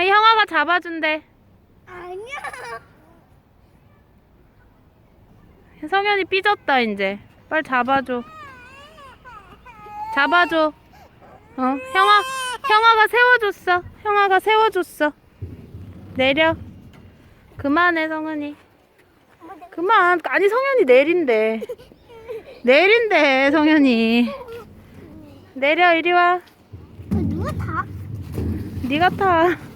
아, 형아가 잡아준대. 아니야. 성현이 삐졌다 이제. 빨리 잡아줘. 잡아줘. 어 형아 형아가 세워줬어. 형아가 세워줬어. 내려. 그만해 성은이. 그만. 아니 성현이 내린대. 내린대 성현이. 내려 이리 와. 누가 타? 네가 타